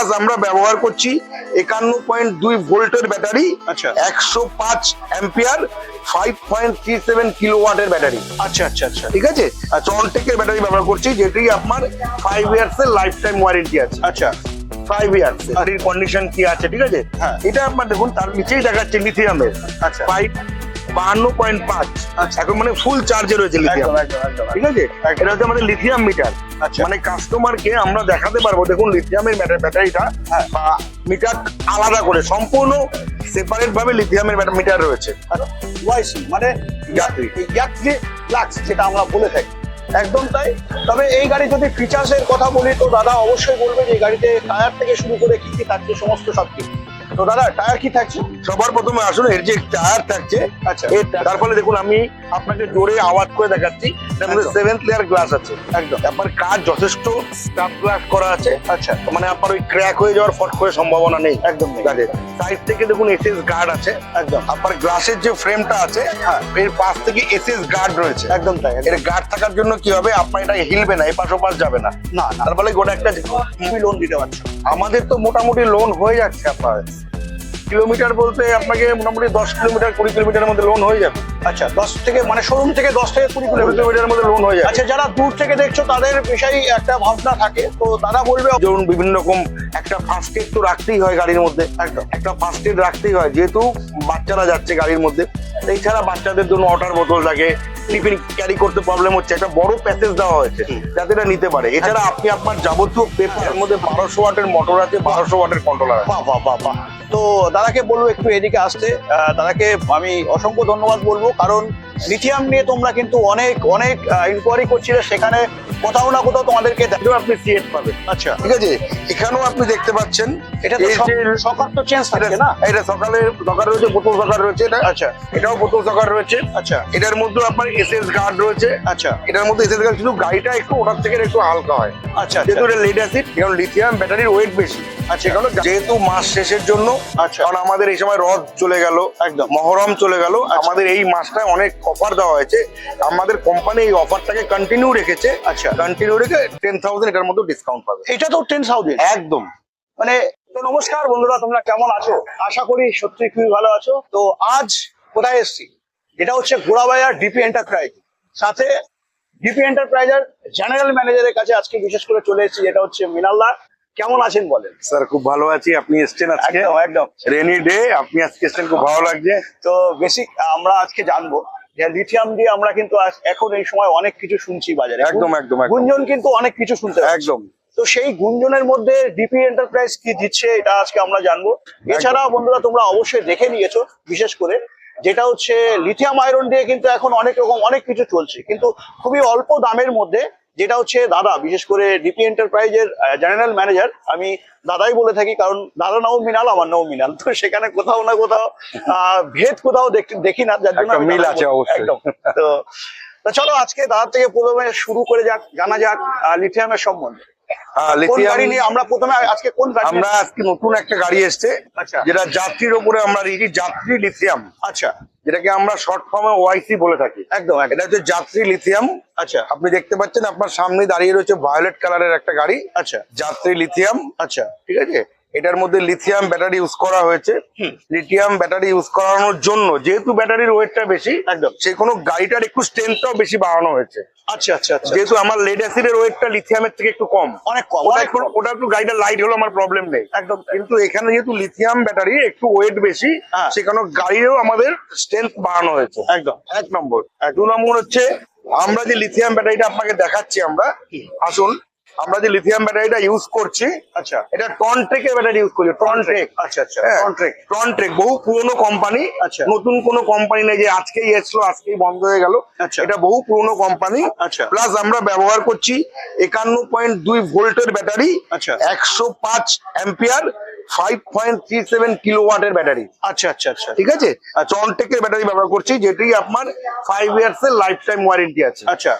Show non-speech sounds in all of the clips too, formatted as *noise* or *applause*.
আজ আমরা ব্যবহার করছি একান্ন পয়েন্ট দুই ভোল্টের ব্যাটারি আচ্ছা। একশো পাঁচ ampere five point three seven kilo ওয়াটের ব্যাটারি। আচ্ছা আচ্ছা আচ্ছা। ঠিক আছে? টনটেকের ব্যাটারি ব্যবহার করছি যেটি আপনার ফাইভ ইয়ার্স এর লাইফ টাইম ওয়ারেন্টি আছে। আচ্ছা। ফাইভ ইয়ার্স গাড়ির কন্ডিশন কি আছে ঠিক আছে? হ্যাঁ। এটা আপনার দেখুন তার নিচেই দেখাচ্ছে লিথিয়ামের আচ্ছা। ফাইভ বাহান্ন পয়েন্ট পাঁচ। আচ্ছা। এখন মানে ফুল চার্জে রয়েছে লিথিয়াম ঠিক আছে? এটা হচ্ছে আমাদের লিথিয়াম মিটার আচ্ছা। মানে কাস্টমারকে আমরা দেখাতে পারব। দেখুন লিথিয়ামের ব্যাটারিটা। বা মিটার আলাদা করে সম্পূর্ণ সেপারেট ভাবে লিথিয়ামের মিটার রয়েছে। ওয়াইসি মানে যাত্রী। যাত্রী ফ্লাক্স যেটা আমরা বলে থাকি। একদম তাই। তবে এই গাড়ি যদি ফিচার্স এর কথা বলি তো দাদা অবশ্যই বলবে যে এই গাড়িতে টায়ার থেকে শুরু করে কি কি থাকছে সমস্ত সব কিছু। তো দাদা টায়ার কি থাকছে? সবার প্রথমে আসুন এর যে টায়ার থাকছে আচ্ছা। তার ফলে দেখুন আমি আপনাকে জোরে আওয়াজ করে দেখাচ্ছি। সেভেন্থ লেয়ার গ্লাস আছে। একদম। আপনার কাজ যথেষ্ট স্টাফ গ্লাস করা আছে। আচ্ছা। মানে আপনার ওই ক্র্যাক হয়ে যাওয়ার ফট করে সম্ভাবনা নেই। একদম। গাড়ির সাইড থেকে দেখুন এসএস গার্ড আছে। একদম। আপনার গ্লাসের যে ফ্রেমটা আছে হ্যাঁ। এর পাশ থেকে এসএস গার্ড রয়েছে। একদম তাই এর গার্ড থাকার জন্য কি হবে? আপনার এটা হিলবে না এপাশ ওপাশ যাবে না। না তার ফলে গোটা একটা লোন দিতে পারছ আমাদের তো মোটামুটি লোন হয়ে যাচ্ছে আপনার। কিলোমিটার বলতে আপনাকে মোটামুটি দশ কিলোমিটার কুড়ি কিলোমিটারের মধ্যে লোন হয়ে যাবে। আচ্ছা দশ থেকে মানে শোরুম থেকে দশ থেকে কুড়ি কুড়ি কিলোমিটার। কিলোমিটারের মধ্যে লোন হয়ে যাবে। আচ্ছা যারা দূর থেকে দেখছ তাদের বিষয়ে একটা ভাবনা থাকে। তো তারা বলবে ধরুন বিভিন্ন রকম একটা ফার্স্ট এড তো রাখতেই হয় গাড়ির মধ্যে। একদম। একটা ফার্স্ট এড রাখতেই হয় যেহেতু বাচ্চারা যাচ্ছে গাড়ির মধ্যে। এছাড়া বাচ্চাদের জন্য ওয়াটার বোতল থাকে টিফিন ক্যারি করতে প্রবলেম হচ্ছে। একটা বড় প্যাসেজ দেওয়া হয়েছে যাতে এটা নিতে পারে। এছাড়া আপনি আপনার যাবতীয় পেপার এর মধ্যে বারোশো ওয়াটের মোটর আছে বারোশো ওয়াটের কন্ট্রোলার আছে। বাহ বাহ বাহ বাহ। তো দাদাকে বলব একটু এদিকে আসতে। দাদাকে আমি অসংখ্য ধন্যবাদ বলব কারণ লিথিয়াম নিয়ে তোমরা কিন্তু অনেক অনেক ইনকোয়ারি করছিলে সেখানে কোথাও না কোথাও তোমাদেরকে দেখ- আপনি সিএট পাবেন। আচ্ছা। ঠিক আছে এখানেও আপনি দেখতে পাচ্ছেন এটা তো সকার তো চেঞ্জ থাকে না? এটা সকালে সকার রয়েছে বোতল সকার রয়েছে এটা আচ্ছা। এটাও বোতল সকার রয়েছে। আচ্ছা। এটার মধ্যে আপনার এসএস গার্ড রয়েছে। আচ্ছা। এটার মধ্যে এসএস গার্ড শুধু গাড়িটা একটু ওটার থেকে একটু হালকা হয়। আচ্ছা যেহেতু আচ্ছা এটা লেড অ্যাসিড কারণ লিথিয়াম ব্যাটারির ওয়েট বেশি। আচ্ছা। সেখানে যেহেতু মাস শেষের জন্য আচ্ছা। কারণ আমাদের এই সময় রথ চলে গেল একদম। মহরম চলে গেল আমাদের এই মাসটায় অনেক অফার দেওয়া হয়েছে। আমাদের কোম্পানি এই অফারটাকে কন্টিনিউ রেখেছে। আচ্ছা। কন্টিনিউ রেখে টেন থাউজেন্ড এটার মধ্যে ডিসকাউন্ট পাবে। এটা তো টেন থাউজেন্ড একদম। মানে তো নমস্কার বন্ধুরা তোমরা কেমন আছো? আশা করি সত্যি খুবই ভালো আছো। তো আজ কোথায় এসছি? এটা হচ্ছে ঘোড়াবাজার ডিপি এন্টারপ্রাইজ সাথে ডিপি এন্টারপ্রাইজের জেনারেল ম্যানেজারের কাছে আজকে বিশেষ করে চলে এসেছি যেটা হচ্ছে মিনাল্লা কেমন আছেন বলেন? স্যার খুব ভালো আছি। আপনি এসছেন আজকে? একদম একদম। রেনি ডে আপনি আজকে এসছেন খুব ভালো লাগছে। তো বেসিক আমরা আজকে জানব যে লিথিয়াম দিয়ে আমরা কিন্তু এখন এই সময় অনেক কিছু শুনছি বাজারে। একদম, একদম। গুঞ্জন কিন্তু অনেক কিছু শুনতে একদম। তো সেই গুঞ্জনের মধ্যে ডিপি এন্টারপ্রাইজ কি দিচ্ছে এটা আজকে আমরা জানব। এছাড়া বন্ধুরা তোমরা অবশ্যই দেখে নিয়েছো বিশেষ করে যেটা হচ্ছে লিথিয়াম আয়রন দিয়ে কিন্তু এখন অনেক রকম অনেক কিছু চলছে। কিন্তু খুবই অল্প দামের মধ্যে যেটা হচ্ছে দাদা বিশেষ করে ডিপি এন্টারপ্রাইজের জেনারেল ম্যানেজার আমি দাদাই বলে থাকি কারণ দাদা নাও মিনাল আমার নাও মিনাল তো সেখানে কোথাও না কোথাও ভেদ কোথাও দেখি- না যার জন্য মিল আছে। অবশ্যই। একদম তো তো চলো আজকে দাদা থেকে প্রথমে শুরু করে যাক জানা যাক লিথিয়ামের সম্বন্ধে আমরা প্রথমে আজকে কোন আমরা আজকে নতুন একটা গাড়ি এসছে আচ্ছা। যেটা যাত্রীর উপরে আমরা যাত্রী লিথিয়াম আচ্ছা যেটাকে আমরা শর্ট ফর্মে ওয়াইসি বলে থাকি। একদম এটা হচ্ছে যাত্রী লিথিয়াম আচ্ছা। আপনি দেখতে পাচ্ছেন আপনার সামনে দাঁড়িয়ে রয়েছে ভায়োলেট কালারের একটা গাড়ি। আচ্ছা। যাত্রী লিথিয়াম আচ্ছা। ঠিক আছে? এটার মধ্যে লিথিয়াম ব্যাটারি ইউজ করা হয়েছে। লিথিয়াম ব্যাটারি ইউজ করানোর জন্য যেহেতু ব্যাটারির ওয়েটটা বেশি একদম। সে কোনো গাড়িটার একটু স্ট্রেংথটাও বেশি বাড়ানো হয়েছে। আচ্ছা আচ্ছা আচ্ছা। যেহেতু আমার লেড অ্যাসিডের ওয়েটটা লিথিয়ামের থেকে একটু কম। অনেক কম ওটা একটু গাড়িটা লাইট হলো আমার প্রবলেম নেই। একদম। কিন্তু এখানে যেহেতু লিথিয়াম ব্যাটারি একটু ওয়েট বেশি হ্যাঁ। সেখানে গাড়িরও আমাদের স্ট্রেংথ বাড়ানো হয়েছে। একদম। এক নম্বর। দু নম্বর হচ্ছে আমরা যে লিথিয়াম ব্যাটারিটা আপনাকে দেখাচ্ছি আমরা আসুন আমরা যে লিথিয়াম ব্যাটারিটা ইউজ করছি আচ্ছা। এটা টনট্রেকের ব্যাটারি ইউজ করছি টনট্রেক আচ্ছা আচ্ছা হ্যাঁ, কন্ট্রাক্ট টনট্রেক বহু পুরনো কোম্পানি আচ্ছা। নতুন কোনো কোম্পানি নেই যে আজকেই এসলো আজকেই বন্ধ হয়ে গেল। আচ্ছা। এটা বহু পুরনো কোম্পানি আচ্ছা। প্লাস আমরা ব্যবহার করছি একান্ন পয়েন্ট দুই ভোল্টের ব্যাটারি আচ্ছা। একশো পাঁচ ampere five point three seven kilo ওয়াটের ব্যাটারি আচ্ছা আচ্ছা আচ্ছা। ঠিক আছে? ব্যাটারি ব্যবহার করছি যেটি আপনার ফাইভ ইয়ার্স এর লাইফ টাইম ওয়ারেন্টি আছে। আচ্ছা।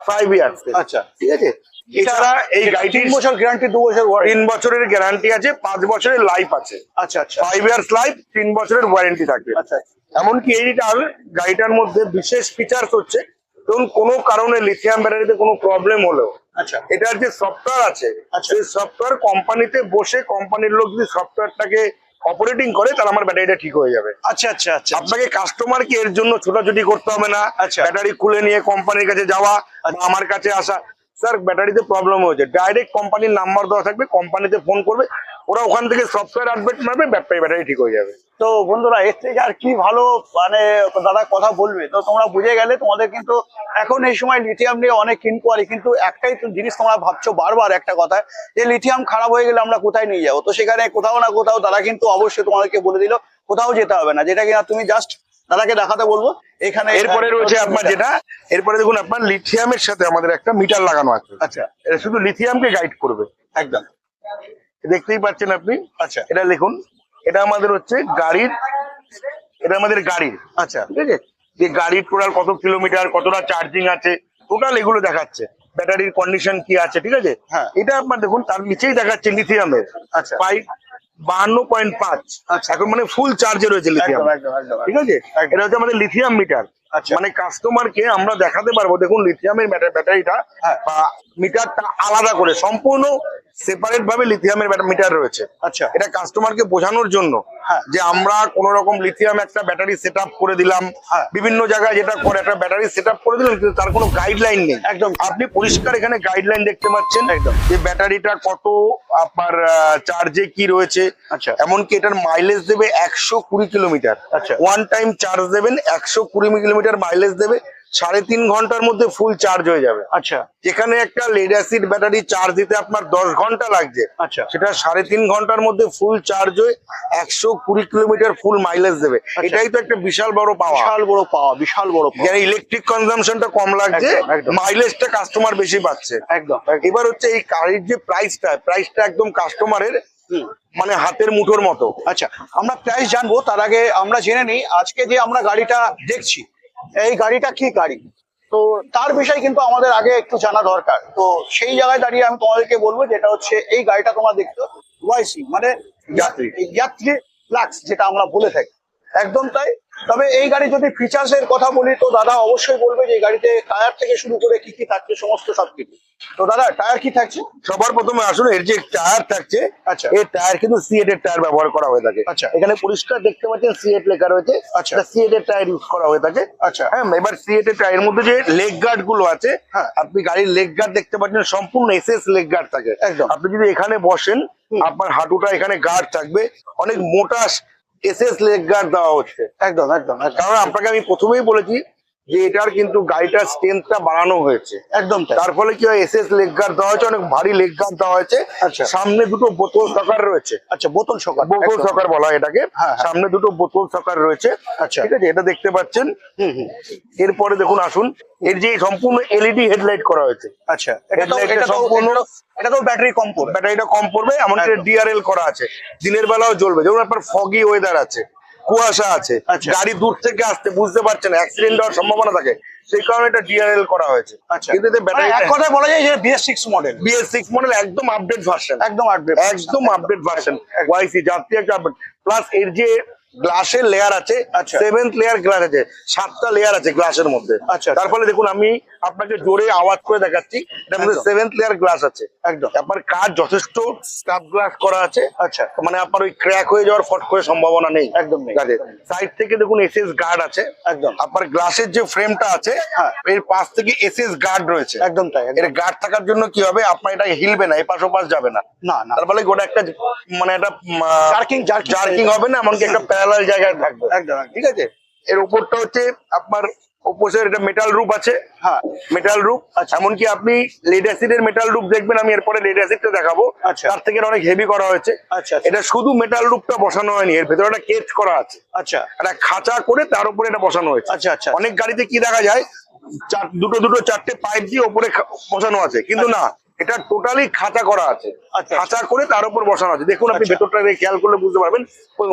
ফাইভ ইয়ার্স আচ্ছা। ঠিক আছে? এছাড়া এই গাড়িটির বছর গ্যারান্টি দু বছর তিন বছরের গ্যারান্টি আছে পাঁচ বছরের লাইফ আছে। আচ্ছা আচ্ছা। ফাইভ ইয়ার্স লাইফ তিন বছরের ওয়ারেন্টি থাকবে। আচ্ছা এমনকি এইটার গাড়িটার মধ্যে বিশেষ ফিচার্স হচ্ছে ধরুন কোনো কারণে লিথিয়াম ব্যাটারিতে কোনো প্রবলেম হলো আচ্ছা। এটার যে সফটওয়্যার আছে আচ্ছা। সেই সফটওয়্যার কোম্পানিতে বসে কোম্পানির লোক যদি সফটওয়্যারটাকে অপারেটিং করে তাহলে আমার ব্যাটারিটা ঠিক হয়ে যাবে। আচ্ছা আচ্ছা আচ্ছা। আপনাকে কাস্টমারকে এর জন্য ছোটাছুটি করতে হবে না। আচ্ছা। ব্যাটারি খুলে নিয়ে কোম্পানির কাছে যাওয়া বা আমার কাছে আসা। স্যার, ব্যাটারিতে প্রবলেম হয়েছে। ডাইরেক্ট কোম্পানির নাম্বার দেওয়া থাকবে কোম্পানিতে ফোন করবে, ওরা ওখান থেকে সফটওয়্যার আপডেট মারবে, ব্যাটারি ঠিক হয়ে যাবে। তো বন্ধুরা, এর থেকে আর কি ভালো মানে দাদা কথা বলবে, তো তোমরা বুঝে গেলে তোমাদের কিন্তু এখন এই সময় লিথিয়াম নিয়ে অনেক ইনকোয়ারি কিন্তু একটাই জিনিস তোমরা ভাবছ বারবার, একটা কথা, যে লিথিয়াম খারাপ হয়ে গেলে আমরা কোথায় নিয়ে যাব? তো সেখানে কোথাও না কোথাও দাদা কিন্তু অবশ্যই তোমাদেরকে বলে দিল, কোথাও যেতে হবে না, যেটা কিনা তুমি জাস্ট দাদাকে দেখাতে বলব। এখানে এরপরে রয়েছে আপনার যেটা এরপরে দেখুন আপনার লিথিয়ামের সাথে আমাদের একটা মিটার লাগানো আছে। আচ্ছা। এটা শুধু লিথিয়ামকে গাইড করবে। একদম। দেখতেই পাচ্ছেন আপনি? আচ্ছা। এটা লিখুন এটা আমাদের হচ্ছে গাড়ির এটা আমাদের গাড়ির। আচ্ছা। ঠিক আছে? যে গাড়ির টোটাল কত কিলোমিটার কতটা চার্জিং আছে টোটাল এগুলো দেখাচ্ছে। ব্যাটারির কন্ডিশন কি আছে ঠিক আছে? হ্যাঁ। এটা আপনার দেখুন তার নিচেই দেখাচ্ছে লিথিয়ামের আচ্ছা। পাইপ বাহান্ন পয়েন্ট পাঁচ। আচ্ছা। এখন মানে ফুল চার্জে রয়েছে লিথিয়াম ঠিক আছে? এটা হচ্ছে আমাদের লিথিয়াম মিটার। মানে কাস্টমারকে আমরা দেখাতে পারব। দেখুন লিথিয়ামের ব্যাটারিটা। বা মিটারটা আলাদা করে সম্পূর্ণ সেপারেট ভাবে লিথিয়ামের মিটার রয়েছে আচ্ছা এটা কাস্টমারকে বোঝানোর জন্য হ্যাঁ। যে আমরা কোন রকম লিথিয়াম একটা ব্যাটারি সেট করে দিলাম হ্যাঁ। বিভিন্ন জায়গায় যেটা করে একটা ব্যাটারি সেট করে দিলাম কিন্তু তার কোনো গাইডলাইন নেই একদম আপনি পরিষ্কার এখানে গাইডলাইন দেখতে পাচ্ছেন একদম। যে ব্যাটারিটা কত আপনার চার্জে কি রয়েছে আচ্ছা। এমনকি এটার মাইলেজ দেবে একশো কুড়ি কিলোমিটার আচ্ছা। ওয়ান টাইম চার্জ দেবেন একশো কুড়ি কিলোমিটার মাইলেজ দেবে সাড়ে তিন ঘণ্টার মধ্যে ফুল চার্জ হয়ে যাবে। আচ্ছা। যেখানে একটা লেড অ্যাসিড ব্যাটারি চার্জ দিতে আপনার দশ ঘণ্টা লাগছে। আচ্ছা। সেটা সাড়ে তিন ঘণ্টার মধ্যে ফুল চার্জ হয়ে একশো কুড়ি কিলোমিটার ফুল মাইলেজ দেবে। এটাই তো একটা বিশাল বড় পাওয়া বিশাল বড় পাওয়া বিশাল বড় যারা ইলেকট্রিক কনজামশনটা কম লাগছে। মাইলেজটা কাস্টমার বেশি পাচ্ছে। একদম এবার হচ্ছে এই গাড়ির যে প্রাইসটা প্রাইসটা একদম কাস্টমারের মানে হাতের মুঠোর মতো। আচ্ছা আমরা প্রাইস জানব তার আগে আমরা জেনে নিই আজকে যে আমরা গাড়িটা দেখছি এই গাড়িটা কি গাড়ি? তো তার বিষয়ে কিন্তু আমাদের আগে একটু জানা দরকার। তো সেই জায়গায় দাঁড়িয়ে আমি তোমাদেরকে বলব যেটা হচ্ছে এই গাড়িটা তোমরা দেখছ ওয়াইসি মানে যাত্রী। যাত্রী ফ্লাক্স যেটা আমরা বলে থাকি। একদম তাই তবে এই গাড়ি যদি ফিচার্স এর কথা বলি তো দাদা অবশ্যই বলবে যে গাড়িতে টায়ার থেকে শুরু করে কি কি থাকছে সমস্ত সবকিছু তো দাদা টায়ার কি থাকছে সবার প্রথমে আসুন এর যে টায়ার থাকছে আচ্ছা। এই টায়ার কিন্তু সিএট এর টায়ার ব্যবহার করা হয়ে থাকে আচ্ছা। এখানে পরিষ্কার দেখতে পাচ্ছেন সিএট লেখা রয়েছে আচ্ছা। সিএট এর টায়ার ইউজ করা হয়ে থাকে আচ্ছা। হ্যাঁ এবার সিএট এর টায়ারের মধ্যে যে লেগ গার্ডগুলো আছে হ্যাঁ। আপনি গাড়ির লেগ গার্ড দেখতে পাচ্ছেন সম্পূর্ণ এসএস লেগ গার্ড থাকে একদম। আপনি যদি এখানে বসেন আপনার হাঁটুটা এখানে গার্ড থাকবে অনেক মোটা এসএস লেগ গার্ড দেওয়া হচ্ছে। একদম একদম একদম। কারণ আপনাকে আমি প্রথমেই বলেছি যে এটার কিন্তু গাড়িটার স্ট্রেংথটা বাড়ানো হয়েছে। একদম তার ফলে কি হয় এসএস লেগ গার্ড দেওয়া হয়েছে অনেক ভারী লেগ গার্ড দেওয়া হয়েছে। আচ্ছা। সামনে দুটো বোতল সকার রয়েছে। আচ্ছা বোতল সকাল বোতল সকার বলা হয় এটাকে। হ্যাঁ, হ্যাঁ। সামনে দুটো বোতল সকার রয়েছে। আচ্ছা। ঠিক আছে এটা দেখতে পাচ্ছেন। হুম হুম। এরপরে দেখুন আসুন। এর যে সম্পূর্ণ এলইডি হেডলাইট করা হয়েছে। আচ্ছা এটা তো এটা তো সম্পূর্ণ- এটা তো- ব্যাটারি কম পড়বে। ব্যাটারিটা কম পড়বে এমনকি। ডিআরএল করা আছে। দিনের বেলাও জ্বলবে। যেমন আপনার ফগি ওয়েদার আছে। কুয়াশা আছে আচ্ছা। গাড়ি দূর থেকে আসতে বুঝতে পারছেন অ্যাক্সিডেন্ট হওয়ার সম্ভাবনা থাকে। সেই কারণে এটা ডিআরএল করা হয়েছে। আচ্ছা। কিন্তু এতে মানে ব্যাটারি এক কথায় বলা যায় যে BS six model BS six model একদম আপডেট ভার্সন একদম আপডেট একদম আপডেট ভার্সন ওয়াইসি যাত্রী একটা আপডেট প্লাস এর যে গ্লাসের লেয়ার আছে আচ্ছা। সেভেন্থ লেয়ার গ্লাস আছে সাতটা লেয়ার আছে গ্লাসের মধ্যে। আচ্ছা। তার ফলে দেখুন আমি আপনাকে জোরে আওয়াজ করে দেখাচ্ছি। এটার মধ্যে সেভেন্থ লেয়ার গ্লাস আছে। একদম। আপনার কাজ যথেষ্ট স্টাফ গ্লাস করা আছে। আচ্ছা। মানে আপনার ওই ক্র্যাক হয়ে যাওয়ার ফট করে সম্ভাবনা নেই। একদম। সাইড থেকে দেখুন এসএস গার্ড আছে। একদম। আপনার গ্লাসের যে ফ্রেমটা আছে হ্যাঁ। এর পাশ থেকে এসএস গার্ড রয়েছে। একদম তাই এর গার্ড থাকার জন্য কি হবে? আপনার এটা হিলবে না এপাশ ওপাশ যাবে না। না না। তার ফলে গোটা একটা মানে একটা jerking জার্কিং হবে না এমনকি একটা *laughs* প্যারালাল জায়গায় থাকবে। একদম। ঠিক আছে? এর উপরটা হচ্ছে আপনার ওপোসের এটা মেটাল রূপ আছে। হ্যাঁ। মেটাল রূপ আচ্ছা। এমনকি আপনি লেড অ্যাসিডের মেটাল রূপ দেখবেন আমি এরপরে লেড অ্যাসিডটা দেখাবো। আচ্ছা। তার থেকে অনেক হেভি করা হয়েছে। আচ্ছা, আচ্ছা। এটা শুধু মেটাল রূপটা বসানো হয়নি এর ভেতরে একটা কেচ করা আছে। আচ্ছা। একটা খাঁচা করে তার উপরে এটা বসানো হয়েছে। আচ্ছা আচ্ছা। অনেক গাড়িতে কি দেখা যায় চার দুটো দুটো চারটে পাইপ দিয়ে ওপরে বসানো আছে। কিন্তু না এটা টোটালি খাঁচা করা আছে। খাঁচা করে তার উপর বসানো আছে। দেখুন আপনি। ভেতরটা খেয়াল করলে বুঝতে পারবেন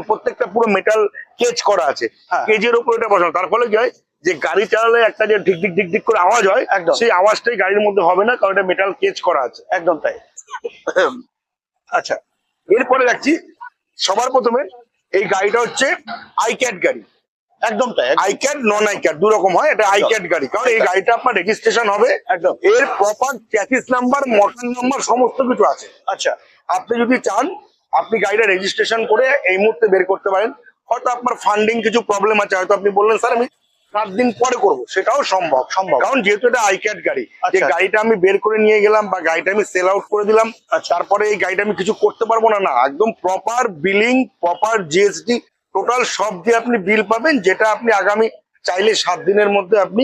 প্রত্যেকটা পুরো মেটাল কেজ করা আছে। হ্যাঁ। কেজের উপর এটা বসানো। তার ফলে কি হয় যে গাড়ি চালালে একটা যে ঢিক ঢিক ঢিক ঢিক করে আওয়াজ হয় একদম। সেই আওয়াজটাই গাড়ির মধ্যে হবে না কারণ এটা মেটাল কেচ করা আছে। একদম তাই। আচ্ছা এরপরে দেখছি সবার প্রথমে এই গাড়িটা হচ্ছে আই ক্যাট গাড়ি। একদম তাই একদম। আই ক্যাড নন আই ক্যাড দু রকম হয় এটা আই ক্যাড গাড়ি। কারণ এই গাড়িটা আপনার রেজিস্ট্রেশন হবে একদম। এর proper chassis number model number সমস্ত কিছু আছে। আচ্ছা। আপনি যদি চান আপনি গাড়িটা রেজিস্ট্রেশন করে এই মুহূর্তে বের করতে পারেন। হয়তো আপনার ফান্ডিং কিছু প্রবলেম আছে হয়তো আপনি বললেন স্যার আমি সাত দিন পরে করব সেটাও সম্ভব সম্ভব। কারণ যেহেতু এটা আইক্যাট গাড়ি যে আচ্ছা। গাড়িটা আমি বের করে নিয়ে গেলাম বা গাড়িটা আমি সেল আউট করে দিলাম আচ্ছা। তারপরে এই গাড়িটা আমি কিছু করতে পারব না না একদম proper billing proper GST total সব দিয়ে আপনি বিল পাবেন যেটা আপনি আগামী চাইলে সাত দিনের মধ্যে আপনি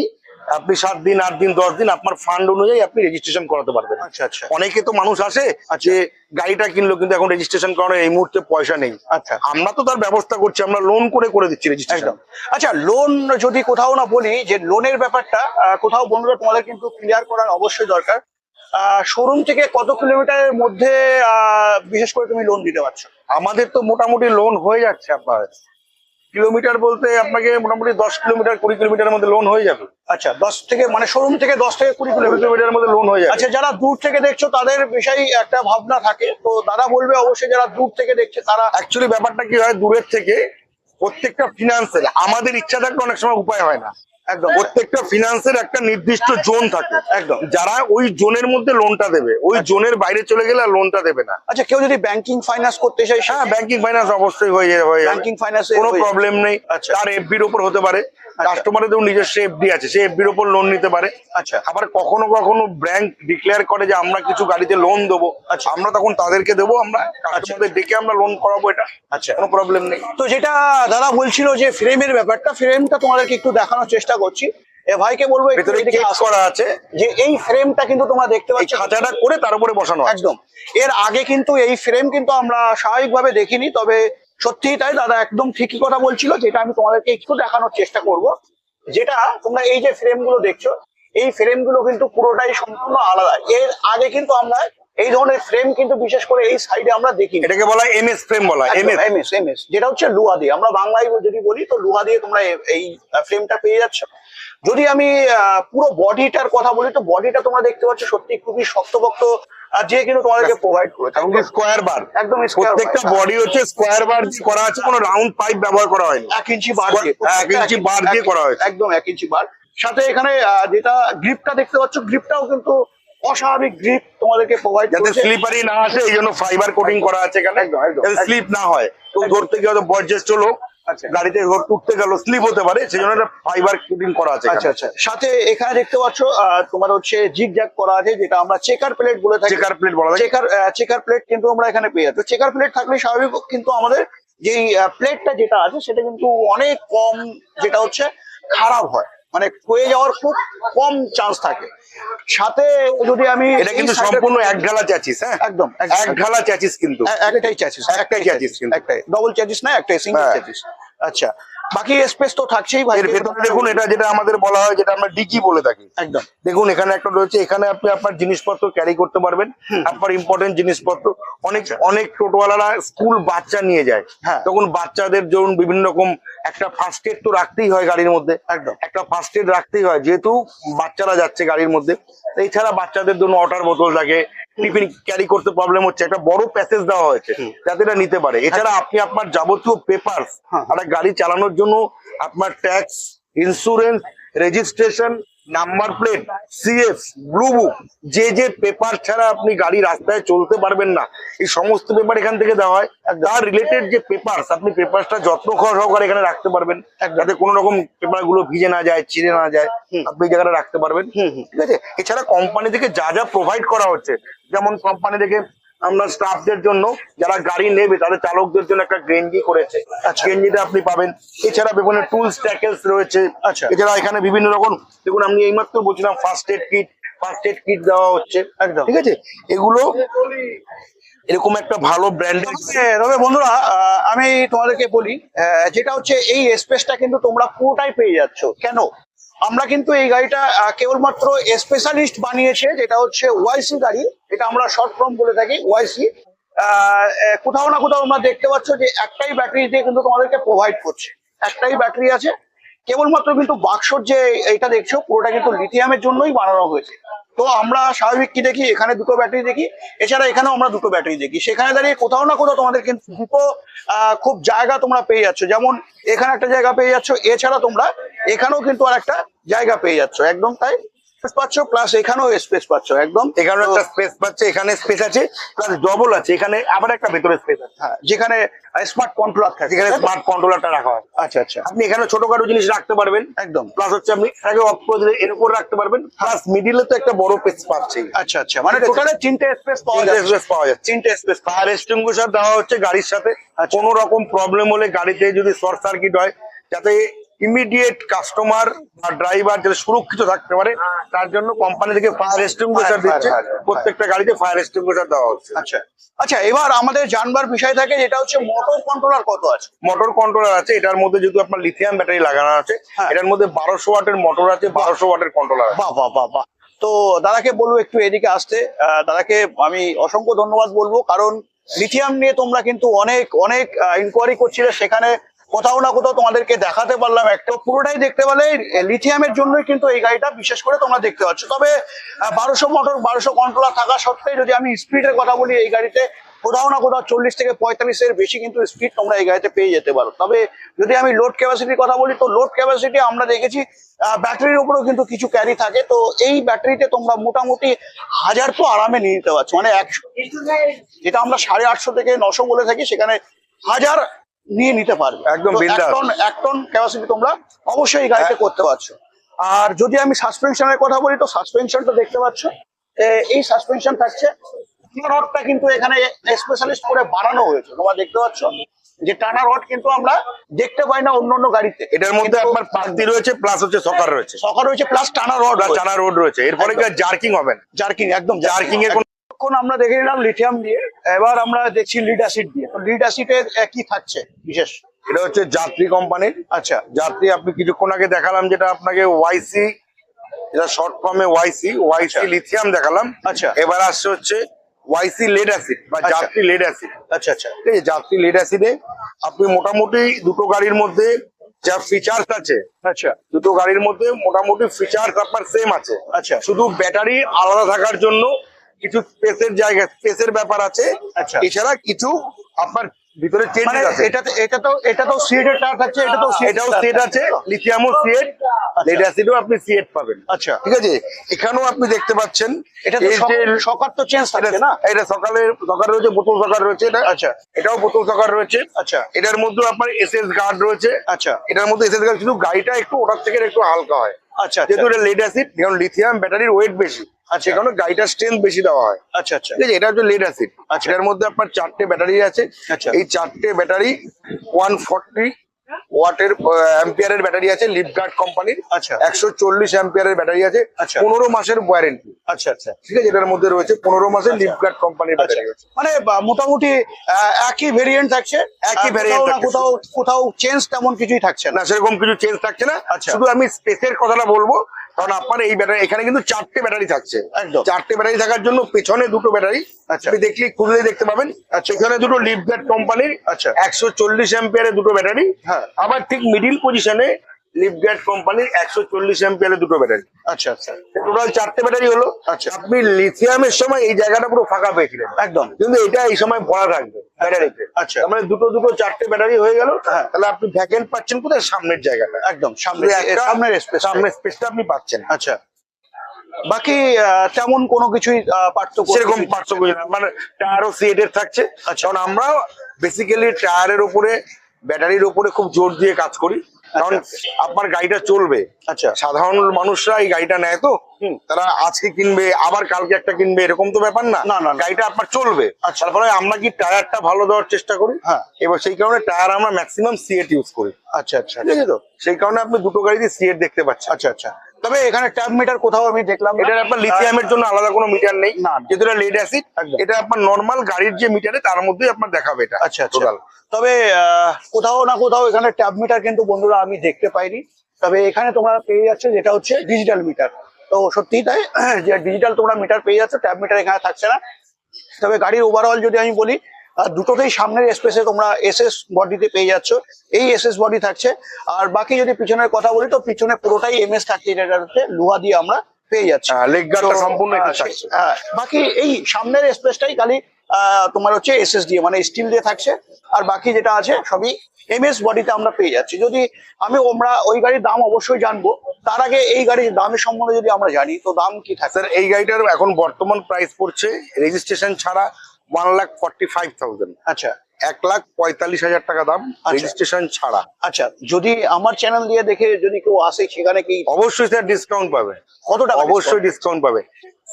আপনি সাত দিন আট দিন দশ দিন আপনার ফান্ড অনুযায়ী আপনি রেজিস্ট্রেশন করাতে পারবেন। আচ্ছা আচ্ছা। অনেকে তো মানুষ আসে যে গাড়িটা কিনলো কিন্তু এখন রেজিস্ট্রেশন করানোর এই মুহূর্তে পয়সা নেই। আচ্ছা। আমরা তো তার ব্যবস্থা করছি আমরা লোন করে করে দিচ্ছি রেজিস্ট্রেশন আচ্ছা লোন যদি কোথাও না বলি যে লোনের ব্যাপারটা কোথাও বন্ধুরা তোমাদের কিন্তু ক্লিয়ার করার অবশ্যই দরকার। শোরুম থেকে কত কিলোমিটারের মধ্যে বিশেষ করে তুমি লোন দিতে পারছ? আমাদের তো মোটামুটি লোন হয়ে যাচ্ছে আপনার। কিলোমিটার বলতে আপনাকে মোটামুটি দশ কিলোমিটার কুড়ি কিলোমিটারের মধ্যে লোন হয়ে যাবে। আচ্ছা দশ থেকে মানে শোরুম থেকে দশ থেকে কুড়ি কিলোমিটার। কিলোমিটারের মধ্যে লোন হয়ে যাবে। আচ্ছা যারা দূর থেকে দেখছ তাদের বিষয়ে একটা ভাবনা থাকে। তো দাদা বলবে অবশ্যই যারা দূর থেকে দেখছে তারা অ্যাকচুয়ালি ব্যাপারটা কি হয় দূরের থেকে প্রত্যেকটা ফিনান্সের আমাদের ইচ্ছা থাকলে অনেক সময় উপায় হয় না। একদম। প্রত্যেকটা ফিনান্সের একটা নির্দিষ্ট জোন থাকে। একদম। যারা ওই জোনের মধ্যে লোনটা দেবে ওই জোনের বাইরে চলে গেলে লোনটা দেবে না। আচ্ছা কেউ যদি ব্যাংকিং ফাইন্যান্স করতে চায় হ্যাঁ ব্যাংকিং ফাইন্যান্স অবশ্যই হয়ে যাবে। ব্যাংকিং ফাইন্যান্স কোনো প্রবলেম নেই। আচ্ছা। তার এফবির উপর হতে পারে। আচ্ছা। কাস্টমারের ধরুন নিজস্ব এফডি আছে। সে এফবির উপর লোন নিতে পারে। আচ্ছা। আবার কখনো কখনো ব্যাংক ডিক্লেয়ার করে যে আমরা কিছু গাড়িতে লোন দেবো। আচ্ছা। আমরা তখন তাদেরকে দেবো আমরা কাস্টমারদের ডেকে আমরা লোন করাবো এটা। আচ্ছা। কোনো প্রবলেম নেই। তো যেটা দাদা বলছিল যে ফ্রেমের ব্যাপারটা ফ্রেমটা তোমাদেরকে একটু দেখানোর চেষ্টা করছি। এ ভাইকে বলব ভেতরে। করা আছে। যে এই ফ্রেমটা কিন্তু তোমরা দেখতে পাচ্ছ। খাঁচাটা করে তার উপরে বসানো একদম। এর আগে কিন্তু এই ফ্রেম কিন্তু আমরা স্বাভাবিকভাবে দেখিনি তবে সত্যিই তাই দাদা একদম ঠিকই কথা বলছিল যেটা আমি তোমাদেরকে একটু দেখানোর চেষ্টা করব। যেটা তোমরা এই যে ফ্রেমগুলো দেখছ এই ফ্রেমগুলো কিন্তু পুরোটাই সম্পূর্ণ আলাদা। এর আগে কিন্তু আমরা এই ধরনের ফ্রেম কিন্তু বিশেষ করে এই সাইডে আমরা দেখিনি। এটাকে বলা হয় এমএস ফ্রেম বলা হয় এমএস। এমএস এমএস যেটা হচ্ছে লোহা দিয়ে। আমরা বাংলায় যদি বলি তো লোহা দিয়ে তোমরা এই ফ্রেমটা পেয়ে যাচ্ছ। যদি আমি পুরো বডিটার কথা বলি তো বডিটা তোমরা দেখতে পাচ্ছ সত্যি খুবই শক্তপোক্ত আর যে কিন্তু তোমাদেরকে প্রোভাইড করেছে। এমনকি স্কোয়ার বার একদম square প্রত্যেকটা বডি হচ্ছে স্কোয়ার বার দিয়ে করা আছে কোনো রাউন্ড পাইপ ব্যবহার করা হয়নি। এক ইঞ্চি বার দিয়ে হ্যাঁ, এক ইঞ্চি বার দিয়ে করা হয়েছে। একদম এক ইঞ্চি বার সাথে এখানে যেটা গ্রিপটা দেখতে পাচ্ছ গ্রিপটাও কিন্তু অস্বাভাবিক গ্রিপ তোমাদেরকে প্রোভাইড যাতে স্লিপারি না আসে এই জন্য ফাইবার কোটিং করা আছে এখানে। যাতে স্লিপ না হয়। তো ধরতে গিয়ে হয়তো বয়োজ্যেষ্ঠ লোক আচ্ছা। গাড়িতে গেল স্লিপ হতে পারে সেই জন্য ফাইবার কোটিং করা আছে আচ্ছা আচ্ছা। সাথে এখানে দেখতে পাচ্ছ আহ, তোমার হচ্ছে জিগ জ্যাগ করা আছে যেটা আমরা চেকার প্লেট বলে থাকি। চেকার প্লেট বলা চেকার চেকার প্লেট কিন্তু আমরা এখানে পেয়ে যাচ্ছি। চেকার প্লেট থাকলে স্বাভাবিক কিন্তু আমাদের যেই প্লেটটা যেটা আছে সেটা কিন্তু অনেক কম যেটা হচ্ছে খারাপ হয়। মানে ক্ষয়ে যাওয়ার খুব কম চান্স থাকে। সাথে যদি আমি এটা কিন্তু সম্পূর্ণ এক ঢালা চ্যাচিস হ্যাঁ? একদম এক ঢালা চ্যাচিস কিন্তু। একটাই চ্যাচিস একটাই চ্যাচিস কিন্তু। একটাই। ডবল চ্যাচিস না একটাই সিঙ্গেল চাচিস চ্যাচিস আচ্ছা বাকি স্পেস তো থাকছেই ভাই। এর ভেতরে দেখুন এটা যেটা আমাদের বলা হয় যেটা আমরা ডিকি বলে থাকি। একদম। দেখুন এখানে একটা রয়েছে এখানে আপনি আপনার জিনিসপত্র ক্যারি করতে পারবেন। আপনার ইম্পর্টেন্ট জিনিসপত্র অনেক অনেক টোটোওয়ালারা স্কুল বাচ্চা নিয়ে যায়। হ্যাঁ। তখন বাচ্চাদের ধরুন বিভিন্ন রকম একটা ফার্স্ট এড তো রাখতেই হয় গাড়ির মধ্যে। একদম। একটা ফার্স্ট এড রাখতেই হয় যেহেতু বাচ্চারা যাচ্ছে গাড়ির মধ্যে। এছাড়া বাচ্চাদের জন্য ওয়াটার বোতল থাকে টিফিন ক্যারি করতে প্রবলেম হচ্ছে। একটা বড় প্যাসেজ দেওয়া হয়েছে যাতে এটা নিতে পারে। এছাড়া আপনি আপনার যাবতীয় পেপার হ্যাঁ। একটা গাড়ি চালানোর জন্য আপনার tax insurance registration number plate CF blue book যে যে পেপার ছাড়া আপনি গাড়ি রাস্তায় চলতে পারবেন না এই সমস্ত পেপার এখান থেকে দেওয়া হয়। তার রিলেটেড যে পেপার আপনি পেপারটা যত্ন সহকারে এখানে রাখতে পারবেন। যাতে কোনো রকম পেপারগুলো ভিজে না যায় ছিঁড়ে না যায় আপনি এই জায়গাটা রাখতে পারবেন। ঠিক আছে? এছাড়া কোম্পানি থেকে যা যা প্রোভাইড করা হচ্ছে যেমন কোম্পানি থেকে আমরা স্টাফদের জন্য যারা গাড়ি নেবে তাদের চালকদের জন্য একটা গেঞ্জি করেছে। গেঞ্জিটা আপনি পাবেন। এছাড়া বিভিন্ন টুলস ট্যাকেলস রয়েছে। আচ্ছা। এছাড়া এখানে বিভিন্ন রকম দেখুন আমি এইমাত্র বলছিলাম first aid kit first aid kit দেওয়া হচ্ছে। একদম। ঠিক আছে? এগুলো এরকম একটা ভালো ব্র্যান্ডের তবে তবে বন্ধুরা আমি তোমাদেরকে বলি যেটা হচ্ছে এই স্পেসটা কিন্তু তোমরা পুরোটাই পেয়ে যাচ্ছ। কেন? আমরা কিন্তু এই গাড়িটা কেবলমাত্র স্পেশালিস্ট বানিয়েছে, যেটা হচ্ছে ওয়াইসি গাড়ি। এটা আমরা শর্ট ফর্ম বলে থাকি ওয়াইসি কোথাও না কোথাও তোমরা দেখতে পাচ্ছ যে একটাই ব্যাটারি দিয়ে কিন্তু তোমাদেরকে প্রোভাইড করছে। একটাই ব্যাটারি আছে। কেবলমাত্র কিন্তু বাক্সর যে এটা দেখছ, পুরোটা কিন্তু লিথিয়ামের জন্যই বানানো হয়েছে। তো আমরা স্বাভাবিক কি দেখি, এখানে দুটো ব্যাটারি দেখি, এছাড়া এখানেও আমরা দুটো ব্যাটারি দেখি। সেখানে দাঁড়িয়ে কোথাও না কোথাও তোমাদের কিন্তু দুটো খুব জায়গা তোমরা পেয়ে যাচ্ছ। যেমন এখানে একটা জায়গা পেয়ে যাচ্ছ, এছাড়া তোমরা এখানেও কিন্তু আর একটা জায়গা পেয়ে যাচ্ছ। একদম তাই? স্পেস পাচ্ছ প্লাস এখানেও স্পেস পাচ্ছ একদম। এখানে তো- একটা স্পেস পাচ্ছে এখানে স্পেস আছে প্লাস ডবল আছে এখানে আবার একটা ভেতরে স্পেস আছে। হ্যাঁ যেখানে স্মার্ট কন্ট্রোলার থাকে যেখানে স্মার্ট কন্ট্রোলারটা রাখা হয়। আচ্ছা আচ্ছা। আপনি এখানে ছোটখাটো জিনিস রাখতে পারবেন। একদম। প্লাস হচ্ছে আপনি এটাকে অফ করে দিলে এর উপর রাখতে পারবেন প্লাস মিডিলে তো একটা বড় পাচ্ছে। আচ্ছা আচ্ছা মানে টোটালে তিনটে স্পেস পাওয়া তিনটে যাচ্ছে। স্পেস পাওয়া যাচ্ছে। তিনটে স্পেস ফায়ার এক্সটিংগুইশার দেওয়া হচ্ছে গাড়ির সাথে। আচ্ছা। কোনো রকম প্রবলেম হলে গাড়িতে যদি শর্ট সার্কিট হয় যাতে ইমিডিয়েট কাস্টমার বা ড্রাইভার যাতে সুরক্ষিত থাকতে পারে তার জন্য কোম্পানি থেকে ফায়ার এক্সটিংগুইশার দিচ্ছে। প্রত্যেকটা গাড়িতে ফায়ার এক্সটিংগুইশার দেওয়া হচ্ছে। আচ্ছা। আচ্ছা এবার আমাদের জানবার বিষয় থাকে যেটা হচ্ছে মোটর কন্ট্রোলার কত আছে? মোটর কন্ট্রোলার আছে এটার মধ্যে যেহেতু আপনার লিথিয়াম ব্যাটারি লাগানো আছে হ্যাঁ। এটার মধ্যে বারোশো ওয়াটের মোটর আছে বারোশো ওয়াটের কন্ট্রোলার আছে। বাহ বাহ বাহ বাহ। তো দাদাকে বলব একটু এদিকে আসতে। দাদাকে আমি অসংখ্য ধন্যবাদ বলব কারণ লিথিয়াম নিয়ে তোমরা কিন্তু অনেক অনেক ইনকোয়ারি করছিলে সেখানে কোথাও না কোথাও তোমাদেরকে দেখাতে পারলাম। একটা পুরোটাই দেখতে পেলে লিথিয়ামের জন্যই কিন্তু এই গাড়িটা বিশেষ করে তোমরা দেখতে পাচ্ছ। তবে বারোশো মোটর বারোশো কন্ট্রোলার থাকা সত্ত্বেও যদি আমি স্পিডের কথা বলি, এই গাড়িতে কোথাও না কোথাও চল্লিশ থেকে পঁয়তাল্লিশের বেশি কিন্তু স্পিড তোমরা এই গাড়িতে পেয়ে যেতে পারো। তবে, যদি আমি লোড ক্যাপাসিটির কথা বলি, তো লোড ক্যাপাসিটি আমরা দেখেছি ব্যাটারির উপরেও কিন্তু কিছু ক্যারি থাকে। তো এই ব্যাটারিতে তোমরা মোটামুটি হাজার তো আরামে নিয়ে নিতে পারছ। মানে একশো যেটা আমরা সাড়ে আটশো থেকে নশো বলে থাকি, সেখানে হাজার নিয়ে নিতে পারবে। একদম এক টন ক্যাপাসিটি তোমরা অবশ্যই গাড়িতে করতে পারছ। আর যদি আমি সাসপেনশনের কথা বলি তো সাসপেনশনটা দেখতে পাচ্ছ। এই সাসপেনশন থাকছে রডটা কিন্তু এখানে স্পেশালিস্ট করে বানানো হয়েছে। তোমরা দেখতে পাচ্ছ যে টানা রড কিন্তু আমরা দেখতে পাই না অন্য অন্য গাড়িতে। এটার মধ্যে আপনার পাতি রয়েছে প্লাস হচ্ছে সকার রয়েছে। সকার রয়েছে প্লাস টানা রড চানা রোড রয়েছে। এরপরে জার্কিং হবে? না জার্কিং একদম। জার্কিং এর এখন আমরা দেখে নিলাম লিথিয়াম দিয়ে। এবার আমরা দেখছি লিড অ্যাসিড দিয়ে। তো লিড অ্যাসিডের কি থাকছে বিশেষ? এটা হচ্ছে যাত্রী কোম্পানির আচ্ছা। যাত্রী আপনি কিছুক্ষণ আগে দেখালাম যেটা আপনাকে ওয়াইসি এটা শর্ট ফর্মে ওয়াইসি ওয়াইসি। লিথিয়াম দেখালাম। আচ্ছা। এবার আসছে হচ্ছে ওয়াইসি লেড অ্যাসিড বা আচ্ছা। যাত্রী লেড অ্যাসিড আচ্ছা আচ্ছা। ঠিক আছে যাত্রী লেড অ্যাসিডে আপনি মোটামুটি দুটো গাড়ির মধ্যে যা ফিচার্স আছে আচ্ছা। দুটো গাড়ির মধ্যে মোটামুটি ফিচার্স আপনার সেম আছে। আচ্ছা। শুধু ব্যাটারি আলাদা থাকার জন্য কিছু স্পেসের জায়গা স্পেসের ব্যাপার আছে। আচ্ছা। এছাড়া কিছু আপনার ভিতরে চেঞ্জ মানে আছে। এটাতে এটা তো এটা তো থাকছে এটা তো এটাও আছে। লিথিয়ামও লেড অ্যাসিডও আপনি পাবেন। আচ্ছা। ঠিক আছে? এখানেও আপনি দেখতে পাচ্ছেন এটা তো সকার তো চেঞ্জ না? এটা সকালে সকার রয়েছে বোতল সকার রয়েছে এটা। আচ্ছা। এটাও বোতল সকার রয়েছে। আচ্ছা। এটার মধ্যে আপনার এসএস গার্ড রয়েছে। আচ্ছা। এটার মধ্যে এসএস গার্ড শুধু গাড়িটা একটু ওটার থেকে একটু হালকা হয়। আচ্ছা যেহেতু এটা লেড অ্যাসিড কারণ লিথিয়াম ব্যাটারির ওয়েট বেশি। আচ্ছা। সেখানে গাড়িটার স্ট্রেংথ বেশি দেওয়া হয়। আচ্ছা আচ্ছা। ঠিক আছে এটা হচ্ছে লেড অ্যাসিড আচ্ছা। এটার মধ্যে আপনার চারটে ব্যাটারি আছে। আচ্ছা। এই চারটে ব্যাটারি ওয়ান ফর্টি ওয়াটের অ্যাম্পিয়ারের ব্যাটারি আছে লিপগার্ড কোম্পানির আচ্ছা। একশো চল্লিশ অ্যাম্পিয়ারের ব্যাটারি আছে। আচ্ছা। পনেরো মাসের ওয়ারেন্টি আচ্ছা আচ্ছা। ঠিক আছে এটার মধ্যে রয়েছে পনেরো মাসের লিপগার্ড কোম্পানির আচ্ছা। ব্যাটারি আছে। মানে মোটামুটি একই ভেরিয়েন্ট থাকছে? একই variant কোথাও কোথাও চেঞ্জ তেমন কিছুই থাকছে না? সেরকম কিছু চেঞ্জ থাকছে না। আচ্ছা। শুধু আমি স্পেসের কথাটা বলব। কারণ আপনার এই ব্যাটারি এখানে কিন্তু চারটে ব্যাটারি থাকছে চারটে ব্যাটারি থাকার জন্য পেছনে দুটো ব্যাটারি আচ্ছা। আপনি দেখলে খুললে দেখতে পাবেন আচ্ছা। এখানে দুটো লিপগার্ড কোম্পানির আচ্ছা। একশো চল্লিশ দুটো ব্যাটারি হ্যাঁ। আবার ঠিক মিডিল পজিশনে লিপগার্ড কোম্পানির একশো চল্লিশ অ্যাম্পিয়ারের দুটো ব্যাটারি আচ্ছা আচ্ছা। টোটাল চারটে ব্যাটারি হলো। আচ্ছা। আপনি লিথিয়ামের সময় এই জায়গাটা পুরো ফাঁকা পেয়েছিলেন একদম। কিন্তু এটা এই সময় ভরা থাকবে ব্যাটারিতে আচ্ছা। মানে দুটো দুটো চারটে ব্যাটারি হয়ে গেল। হ্যাঁ। তাহলে আপনি ভ্যাকেন্ট পাচ্ছেন কোথায়? সামনের জায়গাটা। একদম সামনে সামনের স্পেস সামনের স্পেসটা আপনি পাচ্ছেন। আচ্ছা। বাকি তেমন কোনো কিছুই পার্থক্য সেরকম পার্থক্য। মানে টায়ারও সিএটের থাকছে। কারণ আমরা বেসিক্যালি টায়ারের উপরে ব্যাটারির উপরে খুব জোর দিয়ে কাজ করি। কারণ আপনার গাড়িটা চলবে। আচ্ছা। সাধারণ মানুষরা এই গাড়িটা নেয় তো। তারা আজকে কিনবে আবার কালকে একটা কিনবে এরকম তো ব্যাপার না। না। গাড়িটা আপনার চলবে। আচ্ছা। তারপরে আমরা কি টায়ারটা ভালো দেওয়ার চেষ্টা করি? হ্যাঁ। এবার সেই কারণে টায়ার আমরা ম্যাক্সিমাম সিএট ইউজ করি। আচ্ছা আচ্ছা। ঠিক আছে তো? সেই কারণে আপনি দুটো গাড়িতে সিএট দেখতে পাচ্ছেন। আচ্ছা আচ্ছা। তবে এখানে ট্যাব মিটার কোথাও আমি দেখলাম না। এটার আপনার লিথিয়ামের জন্য আলাদা কোনো মিটার নেই না। যেহেতু এটা লেড অ্যাসিড। এটা আপনার নর্মাল গাড়ির যে মিটারে তার মধ্যেই আপনার দেখাবে এটা আচ্ছা আচ্ছা টোটাল তবে আহ, কোথাও না কোথাও এখানে ট্যাব মিটার কিন্তু বন্ধুরা আমি দেখতে পাইনি তবে এখানে তোমরা পেয়ে যাচ্ছে যেটা হচ্ছে ডিজিটাল মিটার তো সত্যি তাই যে ডিজিটাল তোমরা মিটার পেয়ে যাচ্ছে ট্যাব মিটার এখানে থাকছে না তবে গাড়ির ওভারঅল যদি আমি বলি দুটোতেই সামনের স্পেসে তোমরা এসএস বডিতে পেয়ে যাচ্ছ। এই এসএস বডি থাকছে। আর বাকি যদি পিছনের কথা বলি তো পিছনে পুরোটাই এমএস থাকছে হচ্ছে লোহা দিয়ে আমরা পেয়ে যাচ্ছি। লেগ গার্ডটা সম্পূর্ণ হ্যাঁ, বাকি এই সামনের স্পেসটাই খালি তোমার হচ্ছে এসএস দিয়ে মানে স্টিল দিয়ে থাকছে। আর বাকি যেটা আছে সবই এমএস বডিতে আমরা পেয়ে যাচ্ছি। যদি আমি আমরা ওই গাড়ির দাম অবশ্যই জানব। তার আগে এই গাড়ির দামের সম্বন্ধে যদি আমরা জানি তো দাম কি থাকে স্যার এই গাড়িটার এখন বর্তমান প্রাইস পড়ছে রেজিস্ট্রেশন ছাড়া one lakh forty five thousand আচ্ছা। এক লাখ পঁয়তাল্লিশ হাজার টাকা দাম আচ্ছা। রেজিস্ট্রেশন ছাড়া। আচ্ছা যদি আমার চ্যানেল দিয়ে দেখে যদি কেউ আসে সেখানে কি অবশ্যই স্যার ডিসকাউন্ট পাবে। কত টাকা অবশ্যই ডিসকাউন্ট পাবে।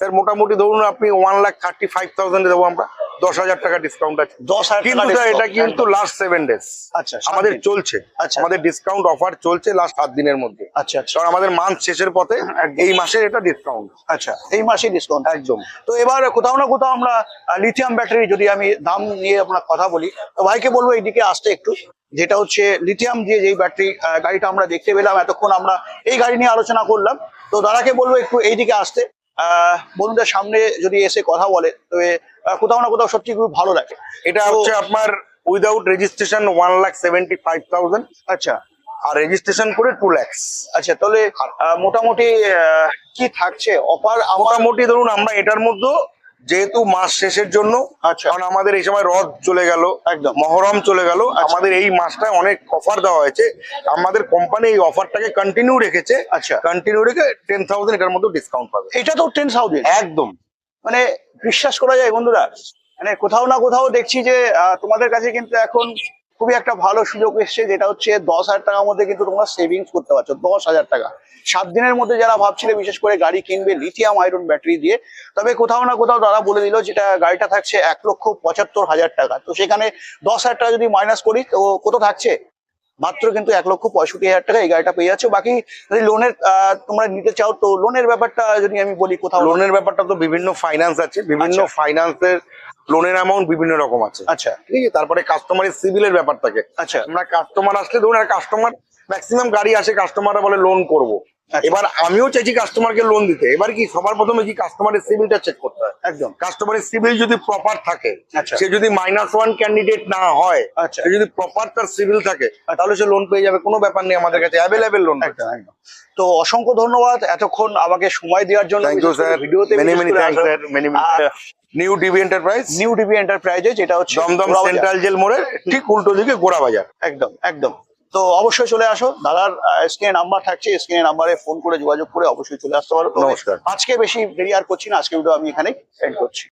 স্যার মোটামুটি ধরুন আপনি one lakh thirty five thousand দেবো আমরা। দশ হাজার টাকা ডিসকাউন্ট আছে। দশ হাজার কিন্তু স্যার এটা কিন্তু লাস্ট সেভেন ডেজ আচ্ছা, আমাদের চলছে। আচ্ছা। আমাদের ডিসকাউন্ট অফার চলছে লাস্ট সাত দিনের মধ্যে। আচ্ছা আচ্ছা। কারণ আমাদের মান্থ শেষের পথে এই মাসের এটা ডিসকাউন্ট আচ্ছা এই মাসে ডিসকাউন্ট একদম। তো এবার কোথাও না কোথাও আমরা লিথিয়াম ব্যাটারি যদি আমি দাম নিয়ে আমরা কথা বলি তো ভাইকে বলব এইদিকে আসতে একটু। যেটা হচ্ছে লিথিয়াম দিয়ে যেই ব্যাটারি গাড়িটা আমরা দেখতে পেলাম এতক্ষণ আমরা এই গাড়ি নিয়ে আলোচনা করলাম। তো দাদাকে বলব একটু এইদিকে আসতে। বন্ধুদের সামনে যদি এসে কথা বলে তবে কোথাও না কোথাও সত্যি খুব ভালো লাগে। এটা হচ্ছে আপনার without registration one lakh seventy five thousand আচ্ছা। আর রেজিস্ট্রেশন করে টু ল্যাক্স আচ্ছা তাহলে মোটামুটি আহ, কি থাকছে? অফার মোটামুটি ধরুন আমরা এটার মধ্যে যেহেতু মাস শেষের জন্য আচ্ছা। কারণ আমাদের এই সময় রথ চলে গেল একদম। মহরম চলে গেল আচ্ছা। আমাদের এই মাসটায় অনেক অফার দেওয়া হয়েছে আমাদের কোম্পানি এই অফারটাকে কন্টিনিউ রেখেছে আচ্ছা। কন্টিনিউ রেখে টেন থাউজেন্ড এটার মধ্যে ডিসকাউন্ট পাবে এটা তো টেন থাউজেন্ড একদম মানে বিশ্বাস করা যায় বন্ধুরা মানে কোথাও না কোথাও দেখছি যে তোমাদের কাছে কিন্তু এখন খুবই একটা ভালো সুযোগ এসছে যেটা হচ্ছে দশ হাজার টাকার মধ্যে কিন্তু তোমরা সেভিংস করতে পারছ দশ হাজার টাকা। সাত দিনের মধ্যে যারা ভাবছিলে বিশেষ করে গাড়ি কিনবে লিথিয়াম আয়রন ব্যাটারি দিয়ে তবে কোথাও না কোথাও তারা বলে দিল যেটা গাড়িটা থাকছে এক লক্ষ পঁচাত্তর হাজার টাকা। তো সেখানে দশ হাজার টাকা যদি মাইনাস করি তো কত থাকছে? মাত্র কিন্তু এক লক্ষ পঁয়ষট্টি হাজার টাকা এই গাড়িটা পেয়ে যাচ্ছে। বাকি যদি লোনের তোমরা নিতে চাও তো লোনের ব্যাপারটা যদি আমি বলি কোথাও। লোনের ব্যাপারটা তো বিভিন্ন ফাইন্যান্স আছে বিভিন্ন আচ্ছা। ফাইন্যান্সের লোনের অ্যামাউন্ট বিভিন্ন রকম আছে। আচ্ছা। ঠিক আছে? তারপরে কাস্টমারের সিভিলের ব্যাপার থাকে। আচ্ছা। আমরা কাস্টমার আসলে ধরুন কাস্টমার ম্যাক্সিমাম গাড়ি আসে কাস্টমাররা বলে লোন করব। এবার আমিও চাইছি কাস্টমারকে লোন দিতে। এবার কি সবার প্রথমে কি কাস্টমারের সিভিলটা চেক করতে হয়? একদম। কাস্টমারের সিভিল যদি প্রপার থাকে আচ্ছা। সে যদি মাইনাস ওয়ান ক্যান্ডিডেট না হয় আচ্ছা। সে যদি প্রপার তার সিভিল থাকে তাহলে সে লোন পেয়ে যাবে। কোনো ব্যাপার নেই আমাদের কাছে। অ্যাভেলেবেল লোন একদম একদম। তো অসংখ্য ধন্যবাদ এতক্ষণ আমাকে সময় দেওয়ার জন্য। থ্যাংক ইউ স্যার ভিডিওতে many many many new DB enterprise new DB এন্টারপ্রাইজে যেটা হচ্ছে দমদম। সেন্ট্রাল জেল মোড়ে ঠিক উল্টো দিকে গোড়া বাজার একদম একদম। তো অবশ্যই চলে আসো। দাদার স্ক্রিনে নাম্বার থাকছে স্ক্রিনে নাম্বারে ফোন করে যোগাযোগ করে অবশ্যই চলে আসতে পারো। নমস্কার। আজকে বেশি দেরি আর করছি না আজকে ভিডিও আমি এখানে এন্ড করছি।